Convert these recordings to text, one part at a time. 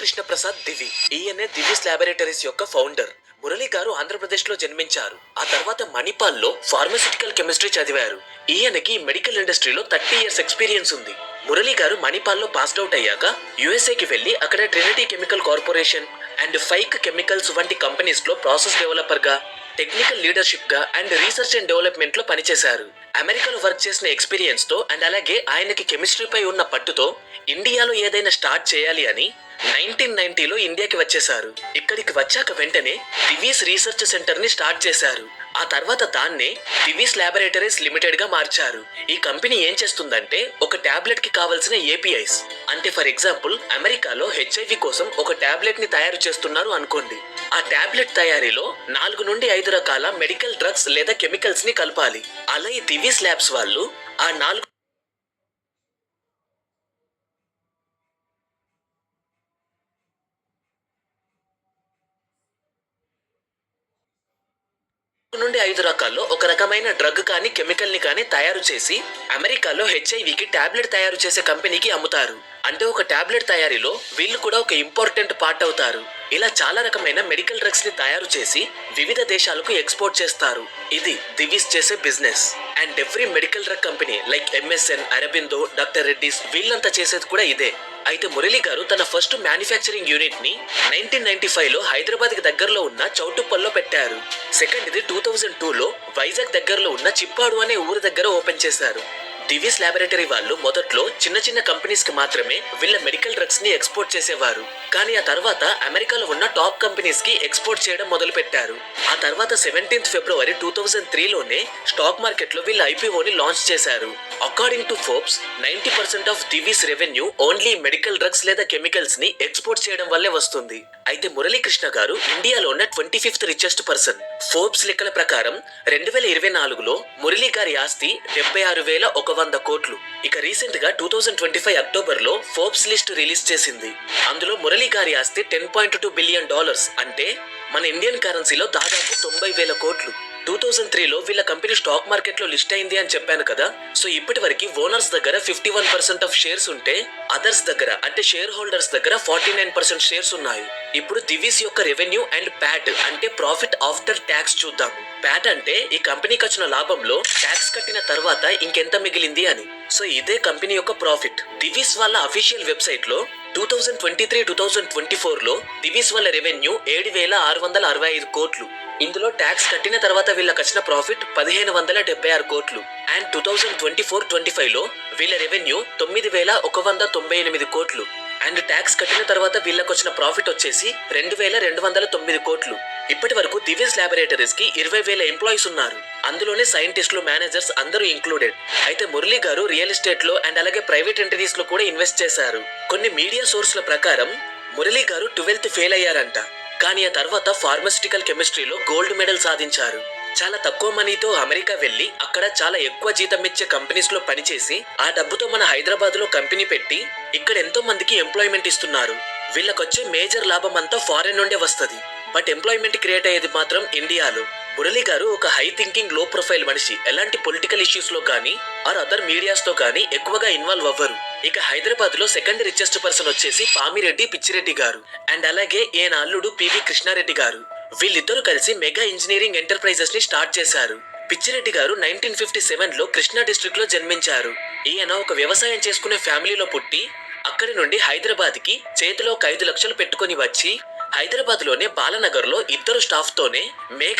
మురళీకృష్ణ ప్రసాద్ దివి. ఈయనే దివిస్ ల్యాబొరేటరీస్ యొక్క ఫౌండర్. మురళి గారు ఆంధ్రప్రదేశ్లో జన్మించారు. ఆ తర్వాత మణిపాల్లో ఫార్మసిటికల్ కెమిస్ట్రీ చదివారు. ఈయనకి మెడికల్ ఇండస్ట్రీలో థర్టీ ఇయర్స్ ఎక్స్పీరియన్స్ ఉంది. మురళి గారు మణిపాల్లో పాస్డ్ అవుట్ అయ్యాక యుఎస్ఏ కి వెళ్ళి అక్కడ Trinity chemical corporation and ఫైక్ chemicals వంటి కంపెనీస్లో ప్రాసెస్ డెవలపర్గా టెక్నికల్ లీడర్షిప్గా అండ్ రీసెర్చ్ అండ్ డెవలప్మెంట్లో పనిచేశారు. అమెరికాలో వర్క్ చేసిన ఎక్స్పీరియన్స్తో అండ్ అలాగే ఆయనకి కెమిస్ట్రీపై ఉన్న పట్టుతో ఇండియాలో ఏదైనా స్టార్ట్ చేయాలి అని నైన్టీన్ నైన్టీలో ఇండియాకి వచ్చేశారు. ఇక్కడికి వచ్చాక వెంటనే దివీస్ రీసెర్చ్ సెంటర్ని స్టార్ట్ చేశారు. ఆ తర్వాత దాన్నే దివీస్ ల్యాబొరేటరీస్ లిమిటెడ్గా మార్చారు. ఈ కంపెనీ ఏం చేస్తుందంటే ఒక టాబ్లెట్కి కావాల్సిన ఏపీఐస్. అంటే ఫర్ ఎగ్జాంపుల్ అమెరికాలో హెచ్ఐవి కోసం ఒక టాబ్లెట్ని తయారు చేస్తున్నారు అనుకోండి. ఆ టాబ్లెట్ తయారీలో నాలుగు నుండి ఐదు రకాల మెడికల్ డ్రగ్స్ లేదా కెమికల్స్ని కలపాలి. అలా ఈ దివీస్ ల్యాబ్స్ వాళ్ళు ఆ నాలుగు నుండి ఐదు రకాల్లో ఒక రకమైన డ్రగ్ కానీ కెమికల్ని కానీ తయారు చేసి అమెరికాలో హెచ్ఐవికి టాబ్లెట్ తయారు చేసే కంపెనీకి అమ్ముతారు. అంటే ఒక టాబ్లెట్ తయారీలో వీళ్ళు కూడా ఒక ఇంపార్టెంట్ పార్ట్ అవుతారు. ఇలా చాలా రకమైన మెడికల్ డ్రగ్స్ని తయారు చేసి వివిధ దేశాలకు ఎక్స్పోర్ట్ చేస్తారు. ఇది దివిస్ చేసే business. And every medical drug company like MSN Aurobindo doctor Reddy's వీళ్ళంతా చేసేది కూడా ఇదే. అయితే మురళి గారు తన ఫస్ట్ మ్యానుఫ్యాక్చరింగ్ యూనిట్ని నైన్టీన్ నైన్టీ ఫైవ్లో హైదరాబాద్కి దగ్గరలో ఉన్న చౌటుప్పల్లో పెట్టారు. సెకండ్ ఇది టూ థౌజండ్ టూ లో వైజాగ్ దగ్గరలో ఉన్న చిప్పాడు అనే ఊరు దగ్గర ఓపెన్ చేశారు. దివిస్ ల్యాబొరేటరీ వాళ్ళు మొదట్లో చిన్న చిన్న కంపెనీస్కి మాత్రమే వీళ్ళ మెడికల్ డ్రగ్స్ని ఎక్స్పోర్ట్ చేసేవారు. కానీ ఆ తర్వాత అమెరికాలో ఉన్న టాప్ కంపెనీస్కి ఎక్స్పోర్ట్ చేయడం మొదలు పెట్టారు ఆ తర్వాత సెవెంటీన్త్ ఫిబ్రవరి టూ థౌజండ్ త్రీలోనే స్టాక్ మార్కెట్లో వీళ్ళ ఐపీఓని లాంచ్ చేశారు. According to Forbes ninety percent of Divi's revenue only medical drugs లేదా కెమికల్స్ని ఎక్స్పోర్ట్ చేయడం వల్లే వస్తుంది. అయితే మురళీకృష్ణ గారు ఇండియాలో ఉన్న twenty fifth richest person Forbes లెక్కల ప్రకారం రెండు వేల ఇరవై నాలుగులో మురళీ గారి ఆస్తి డెబ్బై ఆరు వేల ఒక వంద కోట్లు. ఇక రీసెంట్గా టూ థౌజండ్ ట్వంటీ ఫైవ్ అక్టోబర్లో ఫోర్బ్స్ లిస్ట్ రిలీజ్ చేసింది. అందులో మురళీ గారి ఆస్తి ten point two billion dollars అంటే మన ఇండియన్ కరెన్సీలో దాదాపు తొంభై వేల కోట్లు. టూ థౌజండ్ త్రీలో వీళ్ళ కంపెనీ స్టాక్ మార్కెట్లో లిస్ట్ అయింది అని చెప్పాను కదా. సో ఇప్పటి వరకు ఓనర్స్ దగ్గర fifty one percent of shares ఉంటే అదర్స్ దగ్గర అంటే షేర్ హోల్డర్స్ దగ్గర ఫార్టీ నైన్ పర్సెంట్ షేర్స్ ఉన్నాయి. ఇప్పుడు దివీస్ యొక్క రెవెన్యూ అండ్ ప్యాట్ అంటే ప్రాఫిట్ ఆఫ్టర్ ట్యాక్స్ చూద్దాం. ప్యాట్ అంటే ఈ కంపెనీకి వచ్చిన లాభంలో ట్యాక్స్ కట్టిన తర్వాత ఇంకెంత మిగిలింది అని. సో ఇదే కంపెనీ యొక్క ప్రాఫిట్. దివీస్ వాళ్ళ అఫీషియల్ వెబ్సైట్లో two thousand twenty three two thousand twenty ఫోర్లో దివీస్ వాళ్ళ రెవెన్యూ ఏడు వేల ఆరు వందల అరవై ఐదు కోట్లు. ఇందులో ట్యాక్స్ కట్టిన తర్వాత వీళ్ళకి వచ్చిన ప్రాఫిట్ పదిహేను వందల డెబ్బై ఆరు కోట్లు. And two thousand twenty four twenty ఫైవ్లో వీళ్ళ రెవెన్యూ తొమ్మిది వేల ఒక వంద తొంభై ఎనిమిది కోట్లు. అండ్ ట్యాక్స్ కట్టిన తర్వాత వీళ్ళకి వచ్చిన ప్రాఫిట్ వచ్చేసి రెండు వేల రెండు వందల తొమ్మిది కోట్లు. ఇప్పటి వరకు దివ్యస్ ల్యాబొరేటరీస్కి ఇరవై వేల ఎంప్లాయీస్ ఉన్నారు. అందులోనే సైంటిస్టులు మేనేజర్స్ అందరూ ఇంక్లూడెడ్ అయితే మురళి గారు రియల్ ఎస్టేట్లో అండ్ అలాగే ప్రైవేట్ ఎంటిటీస్లో కూడా ఇన్వెస్ట్ చేశారు. కొన్ని మీడియా సోర్స్ల ప్రకారం మురళి గారు ట్వెల్త్ ఫెయిల్ అయ్యారంట. కానీ ఆ తర్వాత ఫార్మసిటికల్ కెమిస్ట్రీలో గోల్డ్ మెడల్ సాధించారు. చాలా తక్కువ మనీతో అమెరికా వెళ్ళి అక్కడ చాలా ఎక్కువ జీతం ఇచ్చే కంపెనీస్లో పనిచేసి ఆ డబ్బుతో మన హైదరాబాద్లో కంపెనీ పెట్టి ఇక్కడ ఎంతో మందికి ఎంప్లాయ్మెంట్ ఇస్తున్నారు. వీళ్ళకొచ్చే మేజర్ లాభం అంతా ఫారెన్ నుండే వస్తుంది. బట్ ఎంప్లాయ్మెంట్ క్రియేట్ అయ్యేది మాత్రం ఇండియాలో మురళి గారు ఒక హై థింకింగ్లో ప్రొఫైల్ మనిషి. ఎలాంటి పొలిటికల్ ఇష్యూస్లో కానీ ఆర్ అదర్ మీడియాస్తో కానీ ఎక్కువగా ఇన్వాల్వ్ అవ్వరు. ఇక హైదరాబాద్లో సెకండ్ రిచెస్ట్ పర్సన్ వచ్చేసి పామిరెడ్డి పిచ్చిరెడ్డి గారు. అండ్ అలాగే ఈయన అల్లుడు పివి కృష్ణారెడ్డి గారు. వీళ్ళిద్దరూ కలిసి మెగా ఇంజనీరింగ్ ఎంటర్ప్రైజెస్ని స్టార్ట్ చేశారు. పిచ్చిరెడ్డి గారు నైన్టీన్ ఫిఫ్టీ సెవెన్లో కృష్ణా డిస్ట్రిక్ట్లో జన్మించారు. ఈయన ఒక వ్యవసాయం చేసుకునే ఫ్యామిలీలో పుట్టి అక్కడి నుండి హైదరాబాద్కి చేతిలో ఒక ఐదు లక్షలు పెట్టుకుని వచ్చి హైదరాబాద్లోనే బాలనగర్లో ఇద్దరు స్టాఫ్ తోనే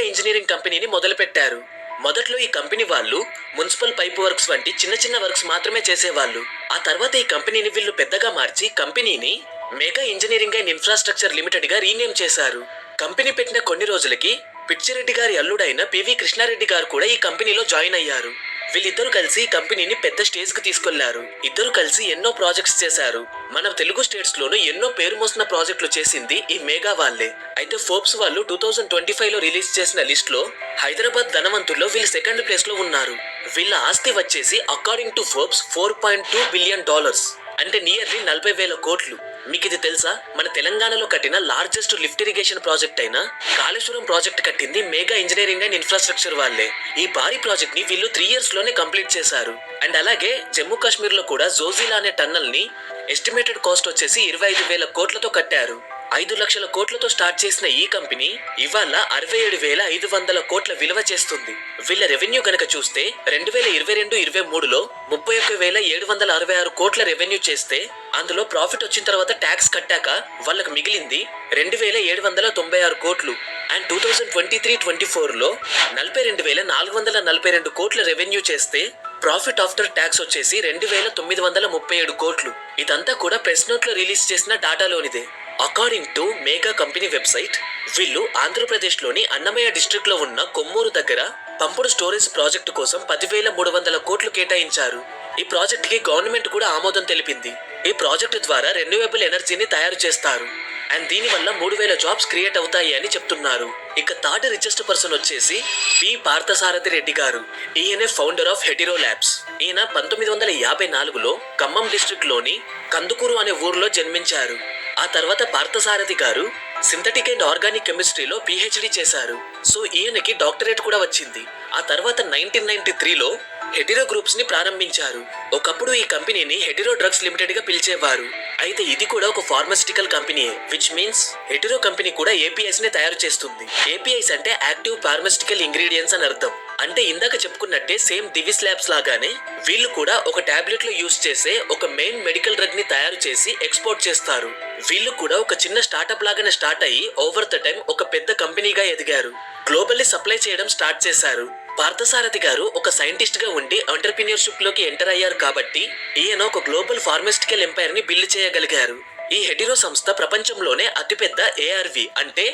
ఇంజనీరింగ్ కంపెనీని మొదలుపెట్టారు. మొదట్లో ఈ కంపెనీ వాళ్ళు మున్సిపల్ పైప్ వర్క్స్ వంటి చిన్న చిన్న వర్క్స్ మాత్రమే చేసేవాళ్ళు. ఆ తర్వాత ఈ కంపెనీని వీళ్ళు పెద్దగా మార్చి కంపెనీని మేఘ ఇంజనీరింగ్ అండ్ ఇన్ఫ్రాస్ట్రక్చర్ లిమిటెడ్గా రీనేమ్ చేశారు. కంపెనీ పెట్టిన కొన్ని రోజులకి పిచ్చిరెడ్డి గారి అల్లుడైన పివి కృష్ణారెడ్డి గారు కూడా ఈ కంపెనీలో జాయిన్ అయ్యారు. వీళ్ళిద్దరూ కలిసి ఈ కంపెనీని పెద్ద స్టేజ్కు తీసుకెళ్ళారు. ఇద్దరు కలిసి ఎన్నో ప్రాజెక్ట్స్ చేశారు. మన తెలుగు స్టేట్స్ లోను ఎన్నో పేరు మోసిన ప్రాజెక్టులు చేసింది ఈ మేఘా వాళ్ళే. అయితే ఫోర్బ్స్ వాళ్ళు టూ థౌజండ్ ట్వంటీ ఫైవ్లో రిలీజ్ చేసిన లిస్ట్లో హైదరాబాద్ ధనవంతుల్లో వీళ్ళు సెకండ్ ప్లేస్లో ఉన్నారు. వీళ్ళ ఆస్తి వచ్చేసి according to Forbes four point two billion dollars అంటే నియర్లీ నలభై వేల కోట్లు. మీకు ఇది తెలుసా? మన తెలంగాణలో కట్టిన లార్జెస్ట్ లిఫ్ట్ ఇరిగేషన్ ప్రాజెక్ట్ అయిన కాళేశ్వరం ప్రాజెక్ట్ కట్టింది మేగా ఇంజనీరింగ్ అండ్ ఇన్ఫ్రాస్ట్రక్చర్ వాళ్ళే. ఈ భారీ ప్రాజెక్ట్ని వీళ్ళు త్రీ ఇయర్స్లోనే కంప్లీట్ చేశారు. అండ్ అలాగే జమ్మూ కాశ్మీర్లో కూడా జోజిలా అనే టన్నల్ని ఎస్టిమేటెడ్ కాస్ట్ వచ్చేసి ఇరవై ఐదు వేల కోట్లతో కట్టారు. ఐదు లక్షల కోట్లతో స్టార్ట్ చేసిన ఈ కంపెనీ ఇవాళ అరవై ఏడు వేల ఐదు వందల కోట్ల విలువ చేస్తుంది. వీళ్ళ రెవెన్యూ గనక చూస్తే రెండు వేల ఇరవై రెండు ఇరవై మూడులో ముప్పై ఒక్క వేల ఏడు వందల అరవై ఆరు కోట్ల రెవెన్యూ చేస్తే అందులో ప్రాఫిట్ వచ్చిన తర్వాత ట్యాక్స్ కట్టాక వాళ్ళకి మిగిలింది రెండు వేల ఏడు వందల తొంభై ఆరు కోట్లు. And two thousand twenty three twenty ఫోర్లో నలభై రెండు వేల నాలుగు వందల నలభై రెండు కోట్ల రెవెన్యూ చేస్తే ప్రాఫిట్ ఆఫ్టర్ ట్యాక్స్ వచ్చేసి రెండు వేల తొమ్మిది వందల ముప్పై ఏడు కోట్లు. ఇదంతా కూడా ప్రెస్ నోట్లో రిలీజ్ చేసిన డాటాలోనిదే according to Megha company website వీళ్ళు ఆంధ్రప్రదేశ్లోని అన్నమయ్య డిస్ట్రిక్ట్లో ఉన్న కొమ్మూరు దగ్గర పంపుడు స్టోరేజ్ ప్రాజెక్టు కోసం పదివేల మూడు వందల కోట్లు కేటాయించారు. ఈ ప్రాజెక్ట్కి గవర్నమెంట్ కూడా ఆమోదం తెలిపింది. ఈ ప్రాజెక్టు ద్వారా రెన్యూవబుల్ ఎనర్జీని తయారు చేస్తారు. అండ్ దీనివల్ల మూడు వేల జాబ్స్ క్రియేట్ అవుతాయి అని చెప్తున్నారు. ఇక థర్డ్ రిచెస్ట్ పర్సన్ వచ్చేసి పి పార్థసారథి రెడ్డి గారు ఈయనే ఫౌండర్ ఆఫ్ హెటిరో ల్యాబ్స్ ఈయన పంతొమ్మిది వందల యాభై నాలుగులో ఖమ్మం డిస్ట్రిక్ట్లోని కందుకూరు అనే ఊర్లో జన్మించారు. ఆ తర్వాత పార్థసారథి గారు సింథటిక్ అండ్ ఆర్గానిక్ కెమిస్ట్రీలో పిహెచ్డి చేశారు. సో ఈయనకి డాక్టరేట్ కూడా వచ్చింది. ఆ తర్వాత నైన్టీన్ నైన్టీ త్రీలో హెటిరో గ్రూప్స్ని ప్రారంభించారు. ఒకప్పుడు ఈ కంపెనీని హెటిరో డ్రగ్స్ లిమిటెడ్గా పిలిచేవారు. అయితే ఇది కూడా ఒక pharmaceutical company which means Hetero company కూడా ఏపీఐస్ని తయారు చేస్తుంది. ఏపీఐస్ అంటే యాక్టివ్ ఫార్మస్యూటికల్ ఇంగ్రీడియంట్స్ అని అర్థం. అంటే ఇందాక చెప్పుకున్నట్టే సేమ్ దివిస్ ల్యాబ్స్ లాగానే వీళ్ళు కూడా ఒక టాబ్లెట్లో యూస్ చేసే ఒక మెయిన్ మెడికల్ డ్రగ్ని తయారు చేసి ఎక్స్పోర్ట్ చేస్తారు. వీళ్ళు కూడా ఒక చిన్న స్టార్టప్ లాగానే స్టార్ట్ అయ్యి ఓవర్ ద టైం ఒక పెద్ద కంపెనీగా ఎదిగారు. గ్లోబల్లీ సప్లై చేయడం స్టార్ట్ చేశారు. పార్థసారథి గారు ఒక సైంటిస్ట్గా ఉండి ఎంటర్ప్రీనియర్షిప్లోకి ఎంటర్ అయ్యారు కాబట్టి ఈయన ఒక గ్లోబల్ ఫార్మాస్టికల్ ఎంపైర్ని బిల్డ్ చేయగలిగారు. ఈ హెటిరో సంస్థ ప్రపంచంలోనే అతిపెద్ద ఏఆర్వి అంటే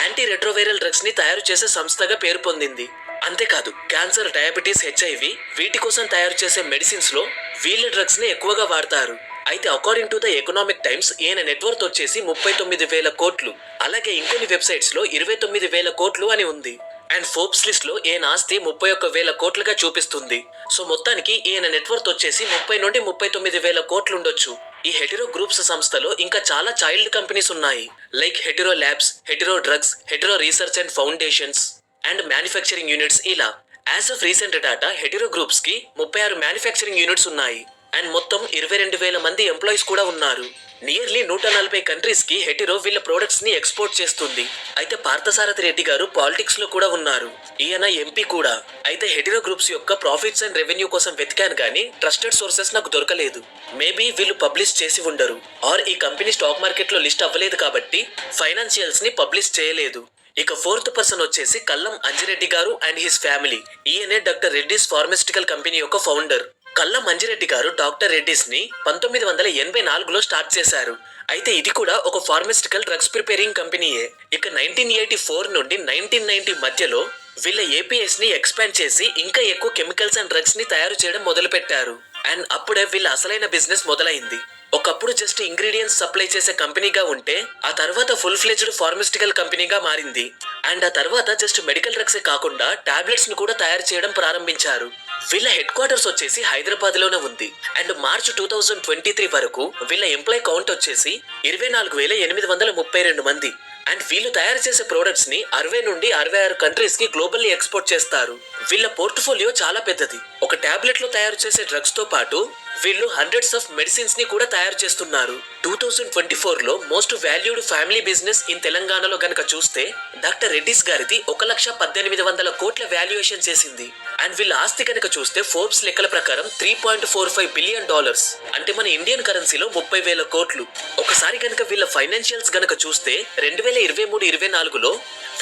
యాంటీ రెట్రోవైరల్ డ్రగ్స్ని తయారు చేసే సంస్థగా పేరు పొందింది. అంతేకాదు క్యాన్సర్ డయాబెటీస్ హెచ్ఐవి వీటి కోసం తయారు చేసే మెడిసిన్స్లో వీళ్ళ డ్రగ్స్ని ఎక్కువగా వాడతారు. అయితే according to the Economic Times ఈయన నెట్వర్క్ వచ్చేసి ముప్పై తొమ్మిది వేల కోట్లు. అలాగే ఇంకొన్ని వెబ్సైట్స్లో ఇరవై తొమ్మిది వేల కోట్లు అని ఉంది. అండ్ ఫోర్బ్స్ లిస్ట్లో ఈయన ఆస్తి ముప్పై ఒక్క వేల కోట్లుగా చూపిస్తుంది. సో మొత్తానికి ఈయన నెట్వర్క్ వచ్చేసి ముప్పై నుండి ముప్పై తొమ్మిది వేల కోట్లు ఉండొచ్చు. ఈ హెటిరో గ్రూప్స్ సంస్థలో ఇంకా చాలా చైల్డ్ కంపెనీస్ ఉన్నాయి. Like Hetero labs Hetero drugs Hetero research and foundations and manufacturing units ఇలా as of recent data Hetero గ్రూప్స్కి ముప్పై ఆరు మ్యానుఫ్యాక్చరింగ్ యూనిట్స్ ఉన్నాయి. అండ్ మొత్తం ఇరవై రెండు వేల మంది ఎంప్లాయీస్ కూడా ఉన్నారు. నియర్లీ నూట నలభై కంట్రీస్కి హెటిరో వీళ్ళ ప్రొడక్ట్స్ని ఎక్స్పోర్ట్ చేస్తుంది. అయితే పార్థసారథి రెడ్డి గారు పాలిటిక్స్లో కూడా ఉన్నారు. ఈయన ఎంపీ కూడా. అయితే హెటిరో గ్రూప్స్ యొక్క ప్రాఫిట్స్ అండ్ రెవెన్యూ కోసం వెతికాను కానీ ట్రస్టెడ్ సోర్సెస్ నాకు దొరకలేదు. మేబీ వీళ్ళు పబ్లిష్ చేసి ఉండరు. ఆర్ ఈ కంపెనీ స్టాక్ మార్కెట్లో లిస్ట్ అవ్వలేదు కాబట్టి ఫైనాన్షియల్స్ని పబ్లిష్ చేయలేదు. ఇక ఫోర్త్ పర్సన్ వచ్చేసి కల్లం అంజిరెడ్డి గారు అండ్ హిస్ ఫ్యామిలీ ఈయనే డాక్టర్ రెడ్డిస్ ఫార్మస్యూటికల్ కంపెనీ యొక్క ఫౌండర్ కళ్ళ మంజిరెడ్డి గారు డాక్టర్ రెడ్డిస్ని పంతొమ్మిది వందల ఎనభై నాలుగులో స్టార్ట్ చేశారు. అయితే ఇది కూడా ఒక ఫార్మస్యూటికల్ డ్రగ్స్ ప్రిపేరింగ్ కంపెనీయే. ఇక నైన్టీన్ ఎయిటీ ఫోర్ నుండి నైన్టీన్ నైన్టీ మధ్యలో వీళ్ళ ఏపీఎస్ని ఎక్స్పాండ్ చేసి ఇంకా ఎక్కువ కెమికల్స్ అండ్ డ్రగ్స్ని తయారు చేయడం మొదలు పెట్టారు అండ్ అప్పుడే వీళ్ళ అసలైన బిజినెస్ మొదలైంది. ఒకప్పుడు జస్ట్ ఇంగ్రీడియంట్స్ సప్లై చేసే కంపెనీగా ఉంటే ఆ తర్వాత ఫుల్ ఫ్లెజ్డ్ ఫార్మస్యూటికల్ కంపెనీగా మారింది. అండ్ ఆ తర్వాత జస్ట్ మెడికల్ డ్రగ్సే కాకుండా టాబ్లెట్స్ని కూడా తయారు చేయడం ప్రారంభించారు. వీళ్ళ హెడ్ క్వార్టర్స్ వచ్చేసి హైదరాబాద్లోనే ఉంది. And March two thousand twenty three వరకు వీళ్ళ ఎంప్లాయ్ కౌంట్ వచ్చేసి ఇరవై నాలుగు వేల ఎనిమిది వందల ముప్పై రెండు మంది. అండ్ వీళ్ళు తయారు చేసే ప్రోడక్ట్స్ని అరవై నుండి అరవై ఆరు కంట్రీస్కి గ్లోబల్లీ ఎక్స్పోర్ట్ చేస్తారు. వీళ్ళ పోర్ట్ఫోలియో చాలా పెద్దది. ఒక టాబ్లెట్లో తయారు చేసే డ్రగ్స్తో పాటు వీళ్ళు హండ్రెడ్స్ ఆఫ్ మెడిసిన్స్ని కూడా తయారు చేస్తున్నారు. టూ థౌజండ్ ట్వంటీ ఫోర్లో most valued family business in తెలంగాణలో గనక చూస్తే డాక్టర్ రెడ్డిస్ గారిది ఒక లక్ష పద్దెనిమిది వందల కోట్ల వాల్యుయేషన్ చేసింది. అండ్ వీళ్ళ ఆస్తి కనుక చూస్తే ఫోర్బ్స్ లెక్కల ప్రకారం three point four five billion dollars. అంటే మన ఇండియన్ కరెన్సీలో ముప్పై వేల కోట్లు. ఒకసారి గనక వీళ్ళ ఫైనాన్షియల్స్ గనక చూస్తే రెండు వేల ఇరవై మూడు ఇరవై నాలుగులో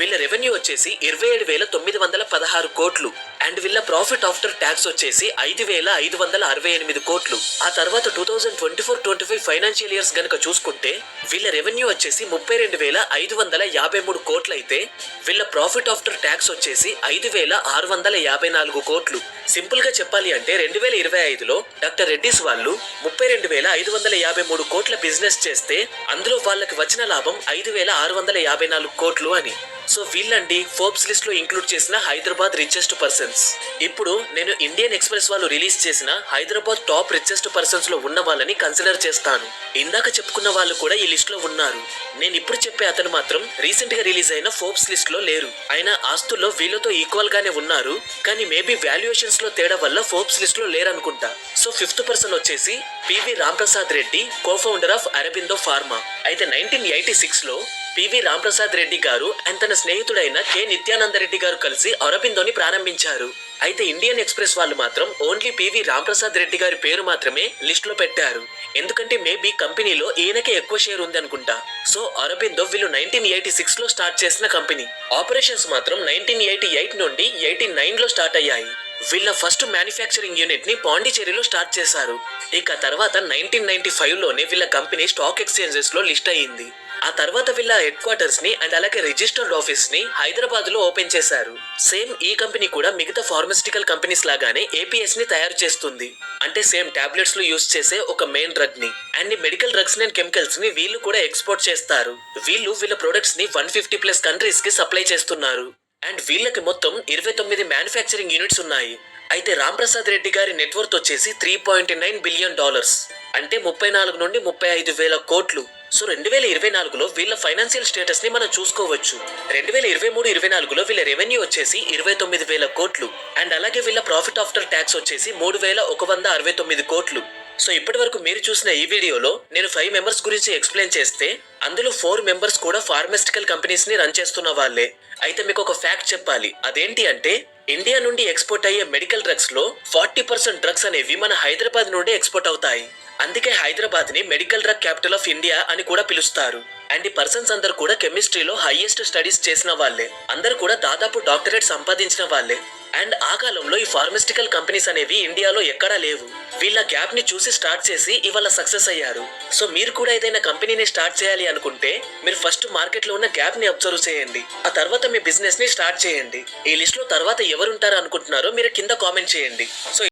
వీళ్ళ రెవెన్యూ వచ్చేసి ఇరవై ఏడు వేల తొమ్మిది వందల పదహారు కోట్లు. అండ్ వీళ్ళ ప్రాఫిట్ ఆఫ్టర్ ట్యాక్స్ వచ్చేసి ఐదు వేల ఐదు వందల అరవై ఎనిమిది కోట్లు. ఆ తర్వాత two thousand twenty four twenty five financial years గనక చూసుకుంటే వీళ్ళ రెవెన్యూ వచ్చేసి ముప్పై రెండు వేల ఐదు వందల యాభై మూడు కోట్లు అయితే వీళ్ళ ప్రాఫిట్ ఆఫ్టర్ ట్యాక్స్ వచ్చేసి ఐదు వేల ఆరు వందల యాభై నాలుగు కోట్లు. సింపుల్గా చెప్పాలి అంటే రెండు వేల ఇరవై ఐదులో డాక్టర్ రెడ్డిస్ వాళ్ళు ముప్పై రెండు వేల ఐదు వందల యాభై మూడు కోట్ల బిజినెస్ చేస్తే అందులో వాళ్ళకి వచ్చిన లాభం ఐదు వేల ఆరు వందల యాభై నాలుగు కోట్లు అని. సో వీళ్ళండి ఫోర్బ్స్ లిస్ట్లో ఇంక్లూడ్ చేసిన హైదరాబాద్ రిచెస్ట్ పర్సన్స్ ఇప్పుడు నేను ఇండియన్ ఎక్స్ప్రెస్ వాళ్ళు రిలీజ్ చేసిన హైదరాబాద్ టాప్ రిచెస్ట్ పర్సన్స్లో ఉన్న వాళ్ళని కన్సిడర్ చేస్తాను. ఇందాక చెప్పుకున్న వాళ్ళు కూడా ఈ లిస్ట్లో ఉన్నారు. నేను ఇప్పుడు చెప్పే అతను మాత్రం రీసెంట్గా రిలీజ్ అయిన ఫోర్బ్స్ లిస్ట్లో లేరు. ఆయన ఆస్తుల్లో వీళ్ళతో ఈక్వల్ గానే ఉన్నారు. కానీ మేబీ వాల్యుయేషన్స్లో తేడా వల్ల ఫోర్బ్స్ లిస్ట్లో లేరనుకుంటా. సో ఫిఫ్త్ పర్సన్ వచ్చేసి PV Ramprasad Reddy co founder of Aurobindo Pharma అయితే నైన్టీన్ ఎయిటీ సిక్స్లో పివి రాంప్రసాద్ రెడ్డి గారు అండ్ తన స్నేహితుడైన కె. నిత్యానంద రెడ్డి గారు కలిసి అరబిందోని ప్రారంభించారు. అయితే ఇండియన్ ఎక్స్ప్రెస్ వాళ్ళు మాత్రం ఓన్లీ పివి రాంప్రసాద్ రెడ్డి గారి పేరు మాత్రమే లిస్ట్లో పెట్టారు. ఎందుకంటే మేబీ కంపెనీలో ఈయనకే ఎక్కువ షేర్ ఉంది అనుకుంటా. సో అరబిందో వీళ్ళు నైన్టీన్ ఎయిటీ సిక్స్లో స్టార్ట్ చేసిన కంపెనీ. ఆపరేషన్స్ మాత్రం నైన్టీన్ ఎయిటీ ఎయిట్ నుండి ఎయిటీ నైన్లో స్టార్ట్ అయ్యాయి. వీళ్ళ ఫస్ట్ మ్యానుఫ్యాక్చరింగ్ యూనిట్ని పాండిచేరిలో స్టార్ట్ చేశారు. ఇక తర్వాత నైన్టీన్ నైన్టీ ఫైవ్లోనే వీళ్ళ కంపెనీ స్టాక్ ఎక్స్చేంజెస్లో లిస్ట్ అయ్యింది. ఆ తర్వాత వీళ్ళ హెడ్ క్వార్టర్స్ని అండ్ అలాగే రిజిస్టర్డ్ ఆఫీస్ని హైదరాబాద్లో ఓపెన్ చేశారు. సేమ్ ఈ కంపెనీ కూడా మిగతా ఫార్మసిటికల్ కంపెనీస్ లాగానే ఏపీఎస్ని తయారు చేస్తుంది. అంటే సేమ్ టాబ్లెట్స్లో యూస్ చేసే ఒక మెయిన్ డ్రగ్ని అండ్ మెడికల్ డ్రగ్స్ అండ్ కెమికల్స్ని వీళ్ళు కూడా ఎక్స్పోర్ట్ చేస్తారు. వీళ్ళు వీళ్ళ ప్రొడక్ట్స్ని వన్ ఫిఫ్టీ ప్లస్ కంట్రీస్కి సప్లై చేస్తున్నారు. అండ్ వీళ్ళకి మొత్తం ఇరవై తొమ్మిది మ్యానుఫ్యాక్చరింగ్ యూనిట్స్ ఉన్నాయి. అయితే రాంప్రసాద్ రెడ్డి గారి నెట్వర్త్ వచ్చేసి three point nine billion dollars అంటే ముప్పై నాలుగు నుండి ముప్పై ఐదు వేల కోట్లు. సో రెండు వేల ఇరవై నాలుగులో వీళ్ళ ఫైనాన్షియల్ స్టేటస్ని మనం చూసుకోవచ్చు. రెండు వేల ఇరవై మూడు ఇరవై నాలుగులో వీళ్ళ రెవెన్యూ వచ్చేసి ఇరవై తొమ్మిది వేల కోట్లు. అండ్ అలాగే వీళ్ళ ప్రాఫిట్ ఆఫ్టర్ ట్యాక్స్ వచ్చేసి మూడు వేల ఒక వంద అరవై తొమ్మిది కోట్లు. సో ఇప్పటి వరకు మీరు చూసిన ఈ వీడియోలో నేను ఫైవ్ మెంబర్స్ గురించి ఎక్స్ప్లెయిన్ చేస్తే అందులో ఫోర్ మెంబర్స్ కూడా ఫార్మాస్టికల్ కంపెనీస్ని రన్ చేస్తున్న వాళ్ళే. అయితే మీకు ఒక ఫ్యాక్ట్ చెప్పాలి. అదేంటి అంటే ఇండియా నుండి ఎక్స్పోర్ట్ అయ్యే మెడికల్ డ్రగ్స్లో ఫార్టీ పర్సెంట్ డ్రగ్స్ అనేవి మన హైదరాబాద్ నుండి ఎక్స్పోర్ట్ అవుతాయి. అందుకే హైదరాబాద్ని medical drug capital of India అని కూడా పిలుస్తారు. అండ్ ఈ పర్సన్స్ అందరు కూడా కెమిస్ట్రీలో హైయెస్ట్ స్టడీస్ చేసిన వాళ్ళే. అందరు కూడా దాదాపు డాక్టరేట్ సంపాదించిన వాళ్ళే. అండ్ ఆ కాలంలో ఈ ఫార్మస్టికల్ కంపెనీస్ అనేవి ఇండియాలో ఎక్కడా లేవు. వీళ్ళ గ్యాప్ని చూసి స్టార్ట్ చేసి ఇవాళ సక్సెస్ అయ్యారు. సో మీరు కూడా ఏదైనా కంపెనీని స్టార్ట్ చేయాలి అనుకుంటే మీరు ఫస్ట్ మార్కెట్లో ఉన్న గ్యాప్ని అబ్జర్వ్ చేయండి. ఆ తర్వాత మీ బిజినెస్ని స్టార్ట్ చేయండి. ఈ లిస్ట్లో తర్వాత ఎవరుంటారు అనుకుంటున్నారో మీరు కింద కామెంట్ చేయండి. సో